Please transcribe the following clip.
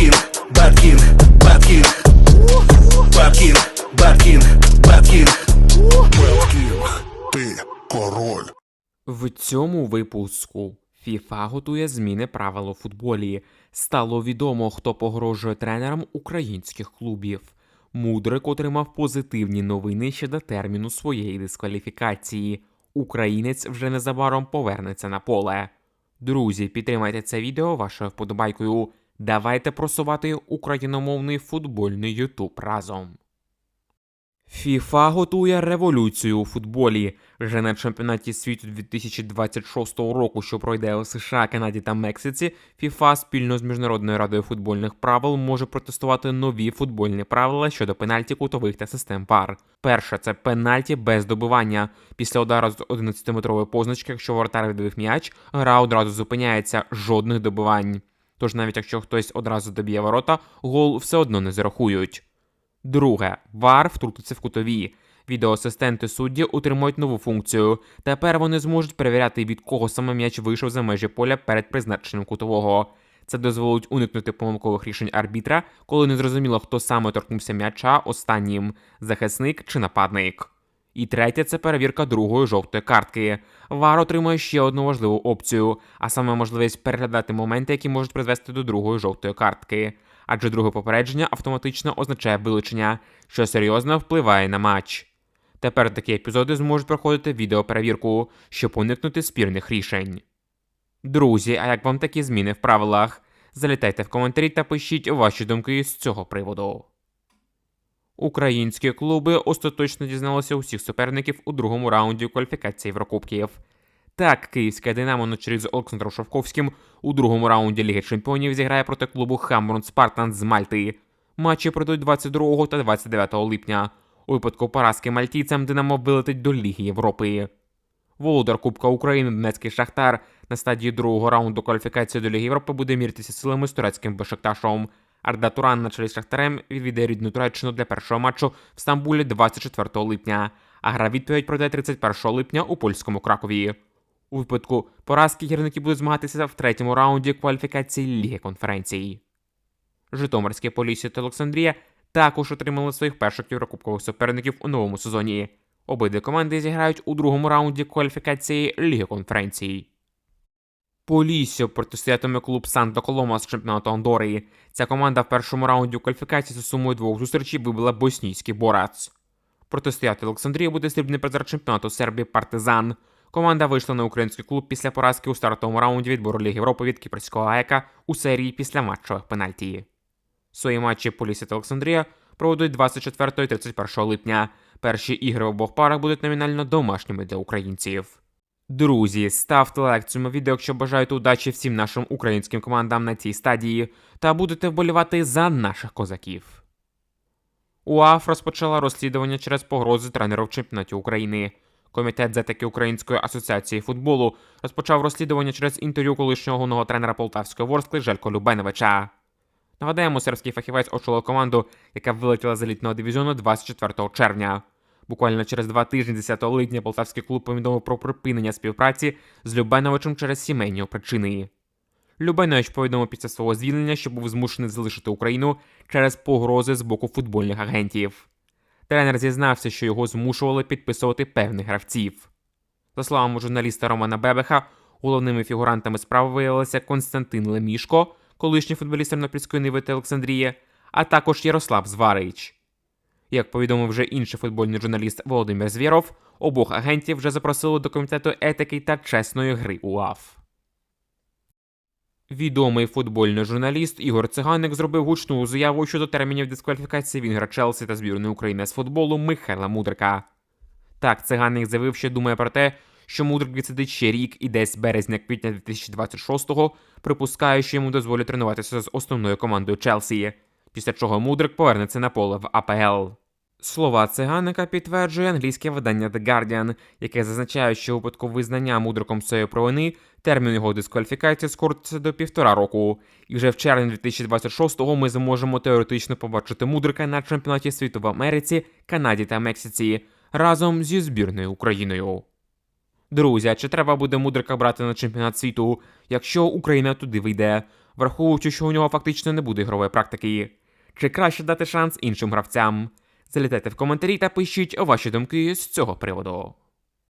Бабкін, Бабкін, Бабкін, Бабкін, Бабкін, Бабкін. Бабкін, ти король. В цьому випуску FIFA готує зміни правил у футболі. Стало відомо, хто погрожує тренерам українських клубів. Мудрик отримав позитивні новини щодо терміну своєї дискваліфікації. Українець вже незабаром повернеться на поле. Друзі, підтримайте це відео вашою вподобайкою. Давайте просувати україномовний футбольний Ютуб разом. FIFA готує революцію у футболі. Вже на чемпіонаті світу 2026 року, що пройде у США, Канаді та Мексиці, FIFA спільно з Міжнародною радою футбольних правил може протестувати нові футбольні правила щодо пенальті кутових та систем пар. Перше це пенальті без добивання. Після удару з 11-метрової позначки, якщо воротар відбив м'яч, гра одразу зупиняється, жодних добивань. Тож навіть якщо хтось одразу доб'є ворота, гол все одно не зарахують. Друге, VAR втрутиться в кутові. Відеоасистенти судді отримують нову функцію. Тепер вони зможуть перевіряти, від кого саме м'яч вийшов за межі поля перед призначенням кутового. Це дозволить уникнути помилкових рішень арбітра, коли не зрозуміло, хто саме торкнувся м'яча останнім захисник чи нападник. І третє це перевірка другої жовтої картки. ВАР отримує ще одну важливу опцію, а саме можливість переглядати моменти, які можуть призвести до другої жовтої картки. Адже друге попередження автоматично означає вилучення, що серйозно впливає на матч. Тепер такі епізоди зможуть проходити відеоперевірку, щоб уникнути спірних рішень. Друзі, а як вам такі зміни в правилах? Залітайте в коментарі та пишіть ваші думки з цього приводу. Українські клуби остаточно дізналися усіх суперників у другому раунді кваліфікації Єврокубків. Так, київське Динамо на чолі з Олександром Шовковським у другому раунді Ліги Чемпіонів зіграє проти клубу Хаммерун Спартан з Мальти. Матчі пройдуть 22 та 29 липня. У випадку поразки мальтійцям Динамо вилетить до Ліги Європи. Володар Кубка України Донецький Шахтар на стадії другого раунду кваліфікації до Ліги Європи буде міритися силами з турецьким Бешикташом. Арда Туран на чолі з Шахтарем відвідає рідну Туреччину для першого матчу в Стамбулі 24 липня, а гра відповідь пройде 31 липня у польському Кракові. У випадку поразки гірники будуть змагатися в третьому раунді кваліфікації Ліги конференцій. Житомирське Полісся та Олександрія також отримали своїх перших єврокубкових суперників у новому сезоні. Обидві команди зіграють у другому раунді кваліфікації Ліги конференцій. Поліссю протистоятиме клуб Санто Колома з чемпіонату Андори. Ця команда в першому раунді кваліфікації за сумою двох зустрічей вибила боснійський борац. Протистояти Олександрії буде срібний призер чемпіонату Сербії Партизан. Команда вийшла на український клуб після поразки у стартовому раунді відбору Ліги Європи від кіпрського АЕКа у серії після матчових пенальті. Свої матчі Полісся та Олександрія проведуть 24 і 31 липня. Перші ігри в обох парах будуть номінально домашніми для українців. Друзі, ставте лайк цьому відео, якщо бажаєте удачі всім нашим українським командам на цій стадії, та будете вболівати за наших козаків. УАФ розпочала розслідування через погрози тренеру в чемпіонаті України. Комітет з етики Української асоціації футболу розпочав розслідування через інтерв'ю колишнього головного тренера Полтавської Ворскли Желько Любеновича. Нагадаємо, сербський фахівець очолив команду, яка вилетіла з елітного дивізіону 24 червня. Буквально через два тижні, 10 липня, полтавський клуб повідомив про припинення співпраці з Любеновичем через сімейні причини. Любенович повідомив після свого звільнення, що був змушений залишити Україну через погрози з боку футбольних агентів. Тренер зізнався, що його змушували підписувати певних гравців. За словами журналіста Романа Бебеха, головними фігурантами справи виявилися Константин Лемішко, колишній футболіст Тернопільської Ниви та Олександрії, а також Ярослав Зварич. Як повідомив вже інший футбольний журналіст Володимир Звєров, обох агентів вже запросили до комітету етики та чесної гри УАФ. Відомий футбольний журналіст Ігор Циганик зробив гучну заяву щодо термінів дискваліфікації Вінгра Челсі та збірної України з футболу Михайла Мудрика. Так, циганик заявив, що думає про те, що Мудрик відсидить ще рік і десь березня-квітня 2026-го, припускає, що йому дозволять тренуватися з основною командою Челсі, після чого Мудрик повернеться на поле в АПЛ. Слова циганика підтверджує англійське видання The Guardian, яке зазначає, що у випадку визнання мудриком цієї провини термін його дискваліфікації скоротиться до півтора року. І вже в червні 2026-го ми зможемо теоретично побачити мудрика на чемпіонаті світу в Америці, Канаді та Мексиці разом зі збірною Україною. Друзі, а чи треба буде мудрика брати на чемпіонат світу, якщо Україна туди вийде? враховуючи, що у нього фактично не буде ігрової практики. Чи краще дати шанс іншим гравцям? Залітайте в коментарі та пишіть ваші думки з цього приводу.